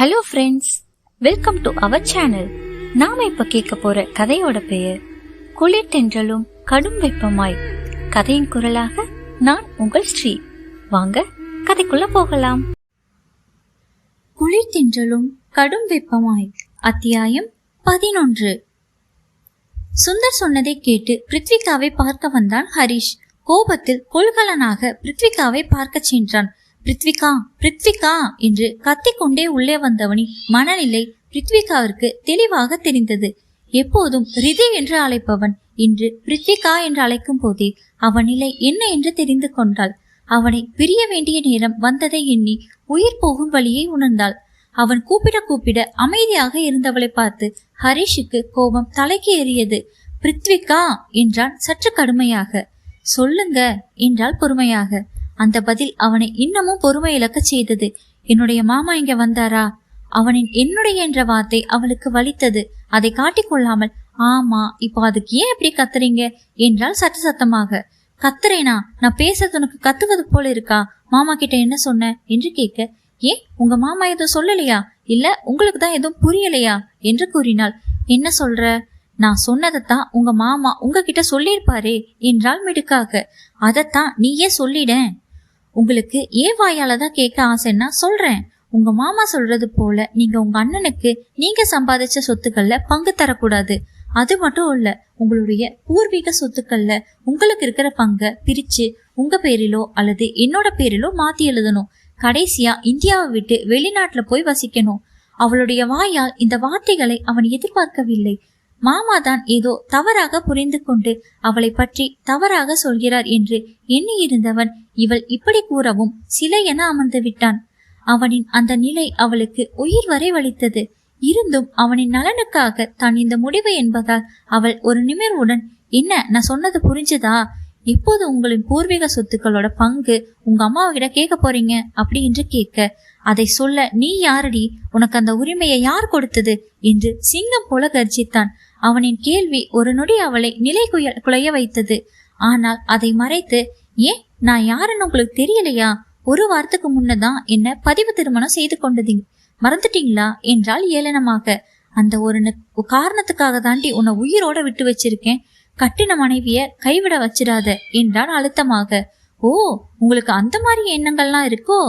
Hello friends welcome to our channel நாம இப்ப கேட்க போற கதையோட பெயர் குளிர் தென்றலும் கடும் வெப்பமாய். கதையின் குரலாக நான் உங்கள் ஸ்ரீ. வாங்க கதைக்குள்ள போகலாம். குளிர் தென்றலும் கடும் வெப்பமாய் அத்தியாயம் பதினொன்று. சுந்தர் சொன்னதை கேட்டு பிருத்விகாவை பார்க்க வந்தான் ஹரிஷ். கோபத்தில் கொள்கலனாக பிருத்விகாவை பார்க்க சென்றான். பிருத்விகா பிருத்விகா என்று கத்திக்கொண்டே உள்ளே வந்தவனின் மனநிலை பிருத்விகாவிற்கு தெளிவாக தெரிந்தது. எப்போதும் ரிதி என்று அழைப்பவன் இன்று பிருத்விகா என்று அழைக்கும் போதே அவன் நிலை என்ன என்று தெரிந்து கொண்டாள். அவனை பிரிய வேண்டிய நேரம் வந்ததை எண்ணி உயிர் போகும் வழியை உணர்ந்தாள். அவன் கூப்பிட கூப்பிட அமைதியாக இருந்தவளை பார்த்து ஹரிஷுக்கு கோபம் தலைக்கு ஏறியது. பிருத்விகா என்றான் சற்று கடுமையாக. சொல்லுங்க என்றால் பொறுமையாக. அந்த பதில் அவனை இன்னமும் பொறுமை இழக்க செய்தது. என்னுடைய மாமா இங்க வந்தாரா? அவனின் என்னுடைய என்ற வார்த்தை அவளுக்கு வலித்தது. அதை காட்டிக்கொள்ளாமல் ஆமா இப்போ அதுக்கு ஏன் இப்படி கத்துறீங்க? என்றால் சற்று சத்தமாக. கத்துறேனா? நான் பேசுறது உனக்கு கத்துவது போல இருக்கா? மாமா கிட்ட என்ன சொன்ன? என்று கேட்க ஏன் உங்க மாமா எதுவும் சொல்லலையா? இல்ல உங்களுக்கு தான் எதுவும் புரியலையா? என்று கூறினாள். என்ன சொல்ற? நான் சொன்னதைத்தான் உங்க மாமா உங்ககிட்ட சொல்லியிருப்பாரே என்றால் மிடுக்காக. அதைத்தான் நீயே சொல்லிட உங்களுக்கு ஏன் வாயால தான் கேட்க ஆசைன்னா சொல்றேன். உங்க மாமா சொல்றது போல நீங்க உங்க அண்ணனுக்கு நீங்க சம்பாதிச்ச சொத்துக்கள்ல பங்கு தரக்கூடாது. அது மட்டும் இல்ல உங்களுடைய பூர்வீக சொத்துக்கள்ல உங்களுக்கு இருக்கிற பங்கை பிரிச்சு உங்க பேரிலோ அல்லது என்னோட பேரிலோ மாத்தி எழுதணும். கடைசியா இந்தியாவை விட்டு வெளிநாட்டுல போய் வசிக்கணும். அவளுடைய வாயால் இந்த வார்த்தைகளை அவன் எதிர்பார்க்கவில்லை. மாமா தான் ஏதோ தவறாக புரிந்து கொண்டு அவளை பற்றி தவறாக சொல்கிறார் என்று எண்ணியிருந்தவன் இவள் இப்படி கூறவும் சிலை என அமர்ந்து விட்டான். அவனின் அந்த நிலை அவளுக்கு உயிர் வரை வலித்தது. இருந்தும் அவனின் நலனுக்காக தான் இந்த முடிவு என்பதால் அவள் ஒரு நிமிர்வுடன் என்ன நான் சொன்னது புரிஞ்சுதா? எப்போது உங்களின் பூர்வீக சொத்துக்களோட பங்கு உங்க அம்மாவிட கேட்க போறீங்க? அப்படி என்று கேட்க அதை சொல்ல நீ யாரடி? உனக்கு அந்த உரிமையை யார் கொடுத்தது? என்று சிங்கம் போல கர்ஜித்தான். அவனின் கேள்வி ஒரு நொடி அவளை நிலை குய குலைய வைத்தது. ஆனால் அதை மறைத்து ஏன் நான் யாருன்னு உங்களுக்கு தெரியலையா? ஒரு வாரத்துக்கு முன்னதான் என்ன பதிவு திருமணம் செய்து கொண்டதீங்க மறந்துட்டீங்களா? என்றால் ஏளனமாக. அந்த ஒரு காரணத்துக்காக தாண்டி உன்னை உயிரோட விட்டு வச்சிருக்கேன். கட்டின மனைவிய கைவிட வச்சிடாத என்றான் அழுத்தமாக. ஓ உங்களுக்கு அந்த மாதிரி எண்ணங்கள்லாம் இருக்கோ?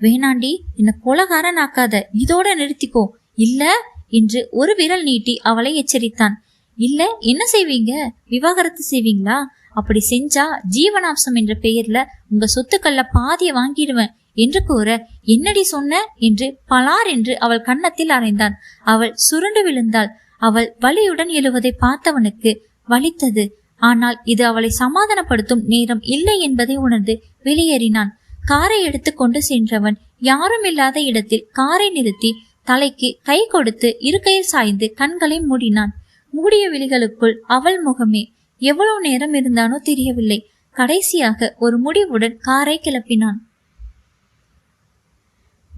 வேணாண்டி என்ன கொலகாரன் ஆக்காத இதோட நிறுத்திக்கோ. இல்ல என்று ஒரு விரல் நீட்டி அவளை எச்சரித்தான். இல்ல என்ன செய்வீங்க? விவாகரத்து செய்வீங்களா? அப்படி செஞ்சா ஜீவனாம்சம் என்ற பெயர்ல உங்க சொத்துக்கள்ல பாதிய வாங்கிடுவேன் என்று கூற என்னடி சொன்ன? என்று பலார் என்று அவள் கன்னத்தில் அறைந்தான். அவள் சுருண்டு விழுந்தாள். அவள் வலியுடன் எழுவதை பார்த்தவனுக்கு வலித்தது. ஆனால் இது அவளை சமாதானப்படுத்தும் நேரம் இல்லை என்பதை உணர்ந்து வெளியேறினான். காரை எடுத்துக்கொண்டு சென்றவன் யாரும் இல்லாத இடத்தில் காரை நிறுத்தி தலைக்கு கை கொடுத்து இருக்கையில் சாய்ந்து கண்களை மூடினான். மூடிய விழிகளுக்குள் அவள் முகமே எவ்வளவு நேரம் இருந்தானோ தெரியவில்லை. கடைசியாக ஒரு முடிவுடன் காரை கிளப்பினான்.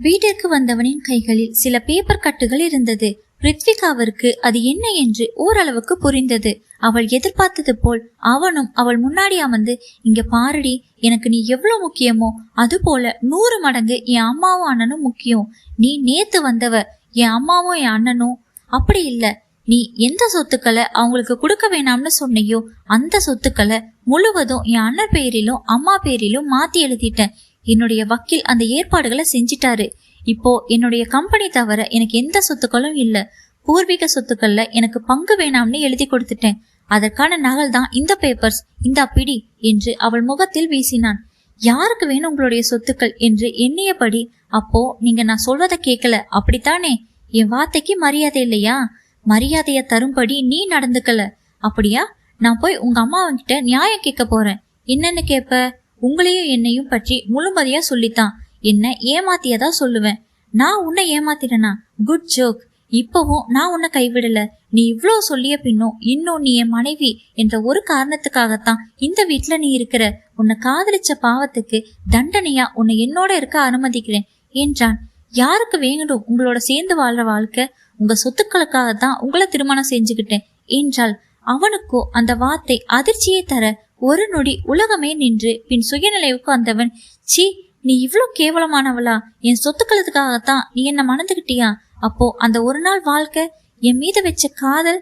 வீட்டிற்கு வந்தவனின் கைகளில் சில பேப்பர் கட்டுகள் இருந்தது. ரித்விகாவிற்கு அது என்ன என்று ஓரளவுக்கு புரிந்தது. அவள் எதிர்பார்த்தது போல் அவனும் அவள் முன்னாடி அமர்ந்து இங்க பாருடி எனக்கு நீ எவ்வளவு முக்கியமோ அது போல நூறு மடங்கு என் அம்மாவும் அண்ணனும் முக்கியம். நீ நேத்து வந்தவ என் அம்மாவும் என் அண்ணனும் அப்படி இல்லை. நீ எந்த சொத்துக்களை அவங்களுக்கு கொடுக்க வேணாம்னு சொன்னையோ அந்த சொத்துக்களை முழுவதும் என் அண்ணன் பேரிலும் அம்மா பேரிலும் மாத்தி எழுதிட்டேன். என்னுடைய வக்கீல் அந்த ஏற்பாடுகளை செஞ்சிட்டாரு. இப்போ என்னுடைய கம்பெனி தவிர எனக்கு எந்த சொத்துக்களும் இல்லை. பூர்வீக சொத்துக்கள்ல எனக்கு பங்கு வேணாம்னு எழுதி கொடுத்துட்டேன். அதற்கான நகல் தான் இந்த பேப்பர்ஸ் இந்த பிடி என்று அவள் முகத்தில் வீசினான். யாருக்கு வேணும் உங்களுடைய சொத்துக்கள் என்று எண்ணியபடி அப்போ நீங்க நான் சொல்வதை கேட்கல அப்படித்தானே? என் வார்த்தைக்கு மரியாதை இல்லையா? மரியாதைய தரும்படி நீ நடந்துக்கல. அப்படியா? நான் போய் உங்க அம்மா கிட்ட நியாயம் கேட்க போறேன். என்னன்னு கேப்ப? உங்களையும் என்னையும் பற்றி முழுமதியா சொல்லித்தான். என்ன ஏமாத்தியதா சொல்லுவேன். நான் உன்னை ஏமாத்திட்டனா? குட் ஜோக் இப்பவும் நான் உன்னை கைவிடல. நீ இவ்வளோ சொல்லிய பின்னும் இன்னும் நீ என் மனைவி என்ற ஒரு காரணத்துக்காகத்தான் இந்த வீட்டில் நீ இருக்கிற. உன்னை காதலிச்ச பாவத்துக்கு தண்டனையா உன்னை என்னோட இருக்க அனுமதிக்கிறேன் என்றான். யாருக்கு வேணும் உங்களோட சேர்ந்து வாழ்ற வாழ்க்கை? உங்க சொத்துக்களுக்காக தான் உங்களை திருமணம் செஞ்சுக்கிட்டேன் என்றால் அவனுக்கோ அந்த வார்த்தை அதிர்ச்சியை தர ஒரு நொடி உலகமே நின்று பின் சுயநிலைவுக்கு வந்தவன் சி நீ இவ்வளோ கேவலமானவளா. என் சொத்துக்களத்துக்காகத்தான் நீ என்ன மணந்துக்கிட்டியா அப்போ அந்த ஒரு நாள் வாழ்க்கை என் மீது வச்ச காதல்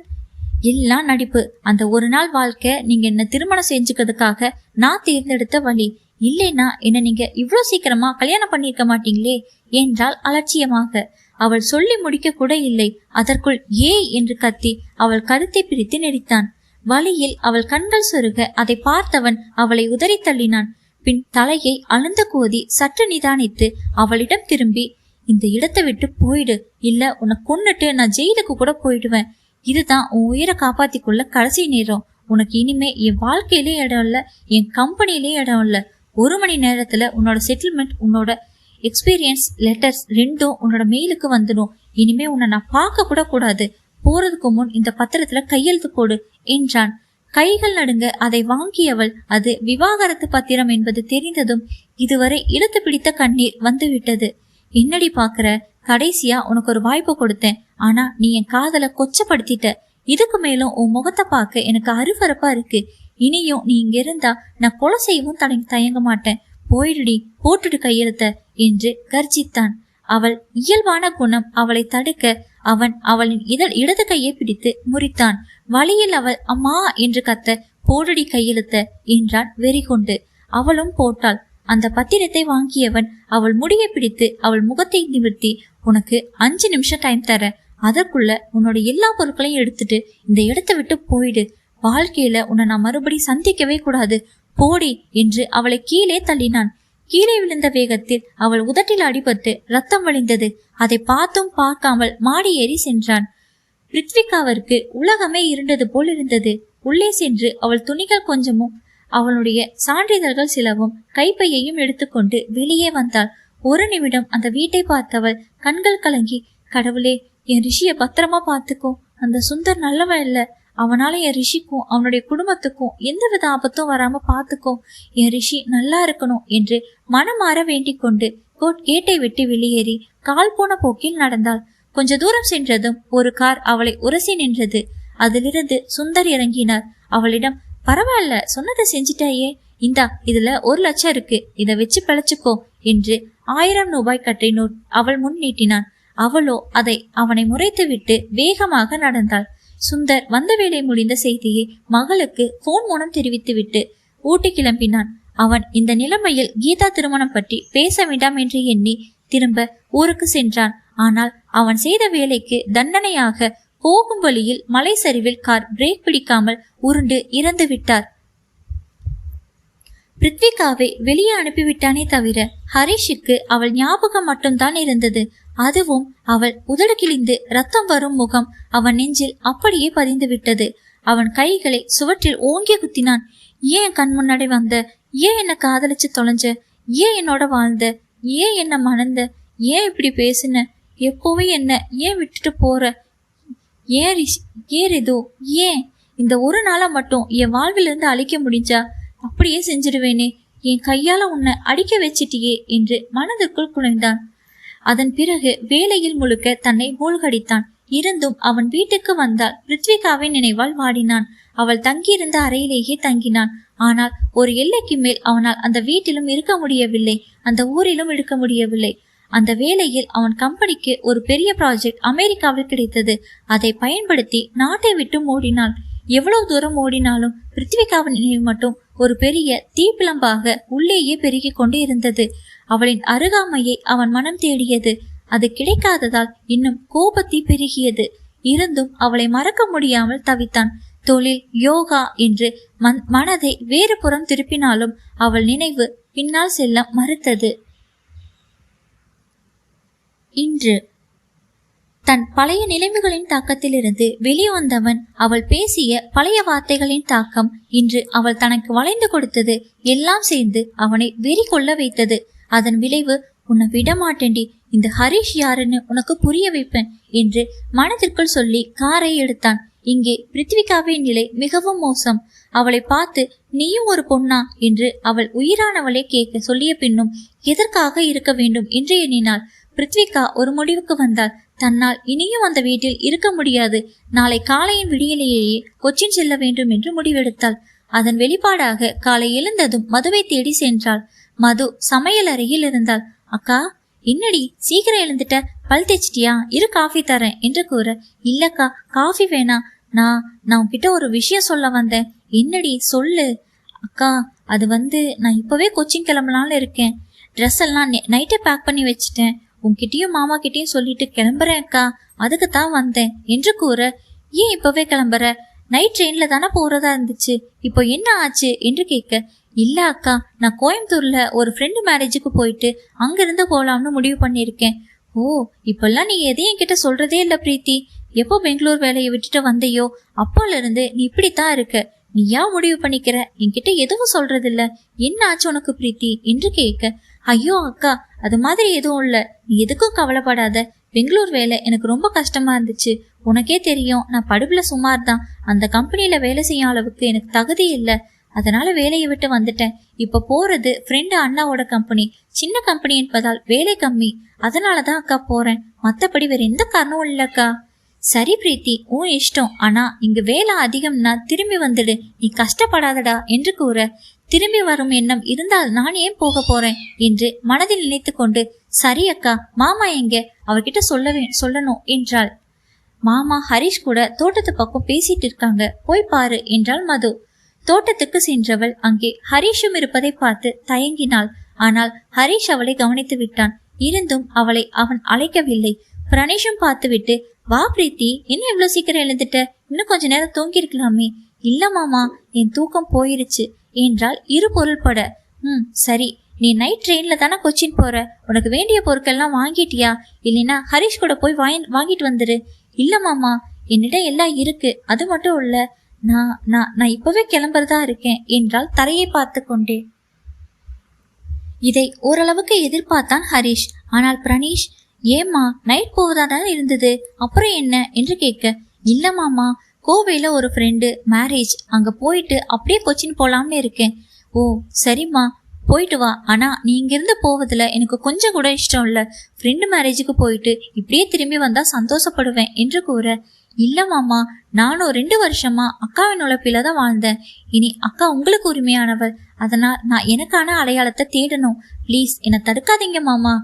எல்லாம் நடிப்பு. அந்த ஒரு நாள் வாழ்க்கை நீங்க என்ன திருமணம் செஞ்சுக்கிறதுக்காக நான் தேர்ந்தெடுத்த வழி. இல்லைன்னா என்ன நீங்க இவ்வளோ சீக்கிரமா கல்யாணம் பண்ணியிருக்க மாட்டீங்களே என்றால் அலட்சியமாக. அவள் சொல்லி முடிக்க கூட இல்லை. அதற்குள் ஏ என்று கத்தி அவள் கருத்தை பிரித்து நெறித்தான் வழியில் அவள் கண்கள் சொருக அதை பார்த்தவன் அவளை உதறி தள்ளினான். பின் தலையை அழுந்த கோதி சற்று நிதானித்து அவளிடம் திரும்பி இந்த இடத்தை விட்டு போயிடு. இல்ல உன்னை கொன்னுட்டு நான் ஜெயிலுக்கு கூட போயிடுவேன். இதுதான் உன் உயிரை காப்பாத்திக்குள்ள கடைசி நேரம். உனக்கு இனிமே என் வாழ்க்கையிலே இடம் இல்ல என் கம்பெனிலே இடம் இல்ல. ஒரு மணி நேரத்துல உன்னோட செட்டில்மெண்ட் உன்னோட எக்ஸ்பீரியன்ஸ் லெட்டர்ஸ் ரெண்டும் உன்னோட மெயிலுக்கு வந்துடும். இனிமே உன்னை நான் பார்க்க கூட கூடாது. போறதுக்கு முன் இந்த பத்திரத்துல கையெழுத்து போடு என்றான். கைகள் நடுங்க அதை வாங்கியவள். அது விவாகரத்து பத்திரம் என்பது தெரிந்ததும் இதுவரை இழுத்து பிடித்த கண்ணீர் வந்துவிட்டது. என்னடி பாக்குற? கடைசியா உனக்கு ஒரு வாய்ப்பு கொடுத்தேன். ஆனா நீ என் காதல கொச்சப்படுத்திட்ட. இதுக்கு மேலும் உன் முகத்தை பார்க்க எனக்கு அருவறுப்பா இருக்கு. இனியும் நீ இங்க இருந்தா நான் கொலை செய்யவும் தயங்க மாட்டேன். போயிடுடி போட்டுடு கையெழுத்த என்று கர்ஜித்தான். அவள் இயல்பான குணம் அவளை தடுக்க அவன் அவளின் இதழ் இடது கையை பிடித்து முறித்தான். வழியில் அவள் அம்மா என்று கத்த போடடி கையெழுத்த என்றான் வெறி கொண்டு அவளும் போட்டாள். அந்த பத்திரத்தை வாங்கியவன் அவள் முடியை பிடித்து அவள் முகத்தை நிமிர்த்தி உனக்கு அஞ்சு நிமிஷம் டைம் தர. அதற்குள்ள உன்னோட எல்லா பொருட்களையும் எடுத்துட்டு இந்த இடத்தை விட்டு போயிடு. வாழ்க்கையில உன்னை நான் மறுபடி சந்திக்கவே கூடாது. போடி என்று அவளை கீழே தள்ளினான். கீழே விழுந்த வேகத்தில் அவள் உதட்டில் அடிபட்டு ரத்தம் வழிந்தது. அதை பார்த்தும் பார்க்காமல் மாடி ஏறி சென்றான். பிரித்விகாவிற்கு உலகமே இருண்டது போல் இருந்தது. உள்ளே சென்று அவள் துணிகள் கொஞ்சமும் அவளுடைய சான்றிதழ்கள் சிலவும் கைப்பையையும் எடுத்துக்கொண்டு வெளியே வந்தாள். ஒரு நிமிடம் அந்த வீட்டை பார்த்தவள் கண்கள் கலங்கி கடவுளே என் ரிஷிய பத்திரமா பார்த்துக்கோ. அந்த சுந்தர் நல்லவன் இல்லை. அவனால என் ரிஷிக்கும் அவனுடைய குடும்பத்துக்கும் எந்தவித ஆபத்தும் வராம பார்த்துக்கோ என் ரிஷி நல்லா இருக்கணும் என்று மனமாற வேண்டிக் கொண்டு கோட் கேட்டை விட்டு வெளியேறி கால் போன போக்கில் நடந்தாள். கொஞ்ச தூரம் சென்றதும் ஒரு கார் அவளை உரசி நின்றது. அதிலிருந்து சுந்தர் இறங்கினார். அவளிடம் பரவாயில்ல சொன்னதை செஞ்சிட்டாயே. இந்தா இதுல ஒரு லட்சம் இருக்கு. இதை வச்சு பிழைச்சுக்கோ என்று ஆயிரம் ரூபாய் கட்டை நோட் அவள் முன் நீட்டினான். அவளோ அதை அவனை முறைத்துவிட்டு வேகமாக நடந்தாள். சுந்தர் வந்த வேலை முடிந்த செய்தியை மகளுக்கு போன் மூலம் தெரிவித்துவிட்டு ஊட்டி கிளம்பினான். அவன் இந்த நிலைமையில் கீதா திருமணம் பற்றி பேச வேண்டாம் என்று எண்ணி திரும்ப ஊருக்கு சென்றான். ஆனால் அவன் செய்த வேலைக்கு தண்டனையாக போகும் வழியில் மலை சரிவில் கார் பிரேக் பிடிக்காமல் உருண்டு இறந்து விட்டார் பிருத்விகாவை வெளியே அனுப்பிவிட்டானே தவிர ஹரிஷுக்கு அவள் ஞாபகம் மட்டும்தான் இருந்தது. அதுவும் அவள் உதடு கிழிந்து ரத்தம் வரும் முகம் அவன் நெஞ்சில் அப்படியே பதிந்து விட்டது அவன் கைகளை சுவற்றில் ஓங்கி குத்தினான். ஏன் கண் முன்னாடி வந்த? ஏன் என்ன காதலிச்சு தொலைஞ்ச? ஏன் என்னோட வாழ்ந்த? ஏன் என்ன மணந்த? ஏன் இப்படி பேசுன? எப்போவே என்ன ஏன் விட்டுட்டு போற? ஏன் ரிஷ்? ஏன் ஏன்? இந்த ஒரு நாளா மட்டும் என் வாழ்விலிருந்து அழிக்க முடிஞ்சா? அப்படியே செஞ்சிடுவேனே. என் கையால உன்னை அடிக்க வச்சிட்டியே என்று மனதிற்குள் குழைந்தான் அதன் பிறகு வேலையில் முழுக்க தன்னை மூழ்கடித்தான். இருந்தும் அவன் வீட்டுக்கு வந்தால் பிருத்விகாவின் நினைவால் வாடினான் அவள் தங்கியிருந்த அறையிலேயே தங்கினான். ஆனால் ஒரு எல்லைக்கு மேல் அவனால் அந்த வீட்டிலும் இருக்க முடியவில்லை. அந்த ஊரிலும் இருக்க முடியவில்லை. அந்த வேலையில் அவன் கம்பெனிக்கு ஒரு பெரிய ப்ராஜெக்ட் அமெரிக்காவில் கிடைத்தது. அதை பயன்படுத்தி நாட்டை விட்டு ஓடினாள் எவ்வளவு தூரம் ஓடினாலும் பிருத்திவிகாவின் நினைவு மட்டும் ஒரு பெரிய தீப்பிளம்பாக உள்ளேயே பெருகிக் கொண்டு இருந்தது அவளின் அருகாமையை அவன் மனம் தேடியது. அது கிடைக்காததால் இன்னும் கோபத்தி பெருகியது. இருந்தும் அவளை மறக்க முடியாமல் தவித்தான். தொழில் யோகா என்று மனதை வேறு புறம் திருப்பினாலும் அவள் நினைவு பின்னால் செல்ல மறுத்தது. இன்று தன் பழைய நிலைமைகளின் தாக்கத்திலிருந்து வெளிவந்தவன் அவள் பேசிய பழைய வார்த்தைகளின் தாக்கம் இன்று அவள் தனக்கு வளைந்து கொடுத்தது எல்லாம் சேர்ந்து அவனை வெறி கொள்ள வைத்தது. அதன் விளைவு உன்னை விட மாட்டேண்டி இந்த ஹரிஷ் யாருன்னு உனக்கு புரிய வைப்பேன் என்று மனதிற்குள் சொல்லி காரை எடுத்தான். இங்கே பிருத்திவிகாவின் நிலை மிகவும் மோசம். அவளை பார்த்து நீயும் ஒரு பொண்ணா? என்று அவள் உயிரானவளை கேட்க சொல்லிய பின்னும் எதற்காக இருக்க வேண்டும்? என்று எண்ணினாள். பிருத்விகா ஒரு முடிவுக்கு வந்தாள். தன்னால் இனியும் அந்த வீட்டில் இருக்க முடியாது. நாளை காலையின் விடியலேயே கொச்சின் செல்ல வேண்டும் என்று முடிவெடுத்தாள். அதன் வெளிப்பாடாக காலை எழுந்ததும் மதுவை தேடி சென்றாள். மது சமையல் அறையில் இருந்தாள். அக்கா என்னடி? சீக்கிரம் எழுந்துட்ட. பல் தேச்சிட்டியா இரு காஃபி தரேன் என்று கூற இல்லக்கா காஃபி வேணாம் நான் நான் உன்கிட்ட ஒரு விஷயம் சொல்ல வந்தேன். என்னடி? சொல்லு. அக்கா அது வந்து நான் இப்பவே கொச்சின் கிளம்பலான்னு இருக்கேன். ட்ரெஸ் எல்லாம் நைட்டே பேக் பண்ணி வச்சுட்டேன். உன்கிட்டயும் மாமா கிட்டயும் சொல்லிட்டு கிளம்புறேன் அக்கா. அதுக்கு தான் வந்தேன். என்று கூற ஏன் இப்பவே கிளம்புற? நைட் ட்ரெயின்ல தானே போறதா இருந்துச்சு. இப்போ என்ன ஆச்சு? என்று கேட்க இல்ல அக்கா நான் கோயம்புத்தூர்ல ஒரு ஃப்ரெண்டு மேரேஜுக்கு போயிட்டு அங்கிருந்து போலாம்னு முடிவு பண்ணியிருக்கேன். ஓ இப்பெல்லாம் நீ எதையும் என்கிட்ட சொல்றதே இல்ல பிரீத்தி. எப்போ பெங்களூர் வேலையை விட்டுட்டு வந்தையோ அப்போல இருந்து நீ இப்படித்தான் இருக்க. நீ ஏன் முடிவு பண்ணிக்கிற? என்கிட்ட எதுவும் சொல்றது இல்ல என்ன ஆச்சு உனக்கு பிரீத்தி? என்று கேட்க ஐயோ அக்கா அது மாதிரி எதுவும் இல்லை. நீ எதுக்கும் கவலைப்படாத. பெங்களூர் வேலை எனக்கு ரொம்ப கஷ்டமா இருந்துச்சு. உனக்கே தெரியும் நான் படிப்புல சுமார் தான் அந்த கம்பெனியில் வேலை செய்யும் அளவுக்கு எனக்கு தகுதி இல்லை. அதனால வேலையை விட்டு வந்துட்டேன். இப்ப போறது ஃப்ரெண்டு அண்ணாவோட கம்பெனி சின்ன கம்பெனி என்பதால் வேலை கம்மி. அதனாலதான் அக்கா போறேன். மத்தபடி வேற எந்த காரணமும் இல்லக்கா சரி பிரீத்தி உன் இஷ்டம். ஆனா இங்க வேலை அதிகம்னா திரும்பி வந்துடு. நீ கஷ்டப்படாதடா என்று கூற. திரும்பி வரும் எண்ணம் இருந்தால் நான் ஏன் போக போறேன்? என்று மனதில் நினைத்து கொண்டு சரி அக்கா மாமா எங்க? அவர்கிட்ட சொல்லவே சொல்லணும் என்றாள். மாமா ஹரிஷ் கூட தோட்டத்து பக்கம் பேசிட்டு இருக்காங்க. போய் பாரு என்றாள் மது. தோட்டத்துக்கு சென்றவள் அங்கே ஹரிஷும் இருப்பதை பார்த்து தயங்கினாள். ஆனால் ஹரிஷ் அவளை கவனித்து விட்டான். இருந்தும் அவளை அவன் அழைக்கவில்லை. பிரணேஷும் பார்த்துவிட்டு வா பிரீத்தி என்ன இவ்வளவு சீக்கிரம் எழுந்துட்ட? இன்னும் கொஞ்ச நேரம் தூங்கியிருக்கலாமே. இல்ல மாமா என் தூக்கம் போயிருச்சு. என்றால் இரு பொருள்பட. ம் சரி. நீ நைட் ட்ரெயினில் தானே கொச்சின் போற? உனக்கு வேண்டிய பொருட்கள்லாம் வாங்கிட்டியா? இல்லைன்னா ஹரிஷ் கூட போய் வாங்கி வாங்கிட்டு வந்துரு. இல்ல மாமா. என்னிடம் எல்லாம் இருக்கு. அது மட்டும் இல்ல. நான் நான் நான் இப்போவே கிளம்புறதா இருக்கேன் என்றால் தரையை பார்த்து கொண்டே. இதை ஓரளவுக்கு எதிர்பார்த்தான் ஹரிஷ். ஆனால் பிரணீஷ் ஏம்மா நைட் போவதா இருந்தது? அப்புறம் என்ன? என்று கேட்க. இல்ல மாமா. கோவையில் ஒரு ஃப்ரெண்டு மேரேஜ் அங்கே போயிட்டு அப்படியே கொச்சின் போகலாம்னு இருக்கேன். ஓ சரிம்மா. போயிட்டு வா. ஆனால் நீ இங்கேருந்து போவதில் எனக்கு கொஞ்சம் கூட இஷ்டம் இல்லை. ஃப்ரெண்டு மேரேஜுக்கு போயிட்டு இப்படியே திரும்பி வந்தால் சந்தோஷப்படுவேன் என்று கூற இல்லை மாமா. நானும் ரெண்டு வருஷமா அக்காவின் உழைப்பில தான் வாழ்ந்தேன். இனி அக்கா உங்களுக்கு உரிமையானவள். அதனால் நான் எனக்கான அடையாளத்தை தேடணும். ப்ளீஸ் என்னை தடுக்காதீங்க மாமா.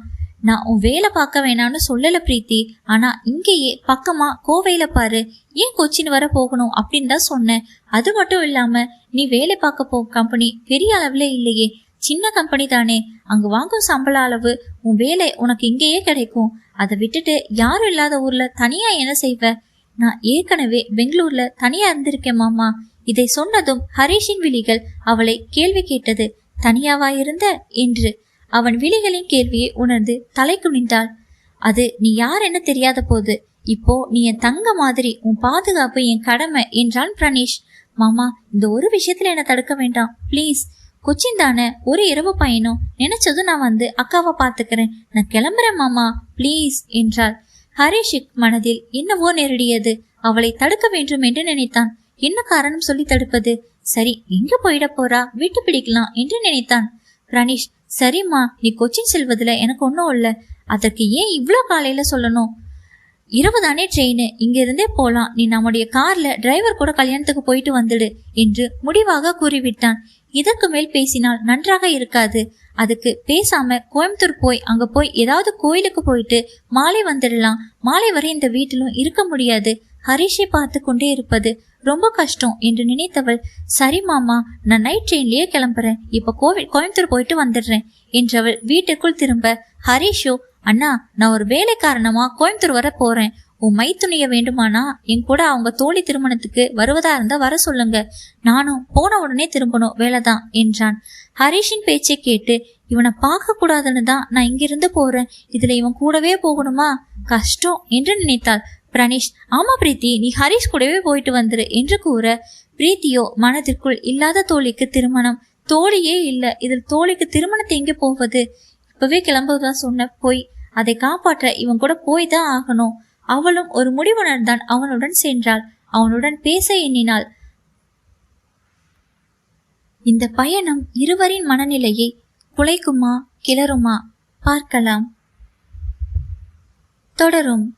நான் உன் வேலை பார்க்க வேணாம்னு சொல்லல பிரீத்தி. ஆனா இங்கேயே பக்கமா கோவையில பாரு. ஏன் கொச்சின் வர போகணும் அப்படின்னு தான் சொன்னேன். அது மட்டும் இல்லாம நீ வேலை பார்க்க போ கம்பெனி பெரிய அளவுல இல்லையே. சின்ன கம்பெனி தானே. அங்க வாங்கும் சம்பள அளவு உன் வேலை உனக்கு இங்கேயே கிடைக்கும். அதை விட்டுட்டு யாரும் இல்லாத ஊர்ல தனியா என்ன செய்வ? நான் ஏற்கனவே பெங்களூர்ல தனியா இருந்திருக்கேன் மாமா. இதை சொன்னதும் ஹரீஷின் விழிகள் அவளை கேள்வி கேட்டது. தனியாவா இருந்த? என்று. அவன் விழிகளின் கேள்வியை உணர்ந்து தலை குனிந்தாள் அது நீ யார் என்ன தெரியாத போது இப்போ நீ என் தங்க மாதிரி உன் பாதுகாப்பு என் கடமை என்றான் பிரணீஷ் மாமா இந்த ஒரு விஷயத்துல என்ன தடுக்க வேண்டாம். ப்ளீஸ் கொச்சின் தானே ஒரு இரவு பயணம். நினைச்சதும் நான் வந்து அக்காவை பார்த்துக்கிறேன். நான் கிளம்புறேன் மாமா. ப்ளீஸ் என்றாள். ஹரிஷிக் மனதில் என்னவோ நெருடியது. அவளை தடுக்க வேண்டும் என்று நினைத்தான். என்ன காரணம் சொல்லி தடுப்பது? சரி எங்க போயிட போறா? விட்டு பிடிக்கலாம் என்று நினைத்தான். பிரணீஷ் சரிம்மா நீ கொச்சின் செல்வதில் எனக்கு ஒன்றும் இல்லை. அதற்கு ஏன் இவ்வளோ காலையில் சொல்லணும்? இரவு தானே ட்ரெயின் இங்கிருந்தே போலாம். நீ நம்முடைய கார்ல டிரைவர் கூட கல்யாணத்துக்கு போயிட்டு வந்துடு என்று முடிவாக கூறிவிட்டான். இதற்கு மேல் பேசினால் நன்றாக இருக்காது. அதுக்கு பேசாம கோயம்புத்தூர் போய் அங்க போய் ஏதாவது கோயிலுக்கு போயிட்டு மாலை வந்துடலாம். மாலை வரை இந்த வீட்டிலும் இருக்க முடியாது. ஹரிஷை பார்த்து கொண்டே இருப்பது ரொம்ப கஷ்டம் என்று நினைத்தவள் சரி மாமா நான் நைட் ட்ரெயின்லயே கிளம்புறேன். இப்ப கோவில் கோயம்புத்தூர் போயிட்டு வந்துடுறேன். என்றவள் வீட்டுக்குள் திரும்ப ஹரிஷோ அண்ணா நான் ஒரு வேலை காரணமா கோயம்புத்தூர் வர போறேன். உன் மைத்துணிய வேண்டுமானா என் கூட அவங்க தோழி திருமணத்துக்கு வருவதா இருந்தா வர சொல்லுங்க. நானும் போன உடனே திரும்பணும் வேலைதான் என்றான். ஹரீஷின் பேச்சை கேட்டு இவனை பார்க்க கூடாதுன்னு தான் நான் இங்கிருந்து போறேன். இதுல இவன் கூடவே போகணுமா? கஷ்டம் என்று நினைத்தாள். பிரணீஷ் ஆமா பிரீத்தி நீ ஹரிஷ் கூடவே போயிட்டு வந்துரு என்று கூற பிரீத்தியோ மனதிற்குள் இல்லாத தோழிக்கு திருமணம். தோழியே இல்லை இதில் தோழிக்கு திருமணத்தை எங்கே போவது? இப்பவே கிளம்புவதா? சொன்ன போய். அதை காப்பாற்ற இவன் கூட போய் தான் ஆகணும். அவளும் ஒரு முடிவுணர்ந்தான் அவனுடன் சென்றாள். அவனுடன் பேச எண்ணினாள். இந்த பயணம் இருவரின் மனநிலையை குலைக்குமா கிளறுமா? பார்க்கலாம். தொடரும்.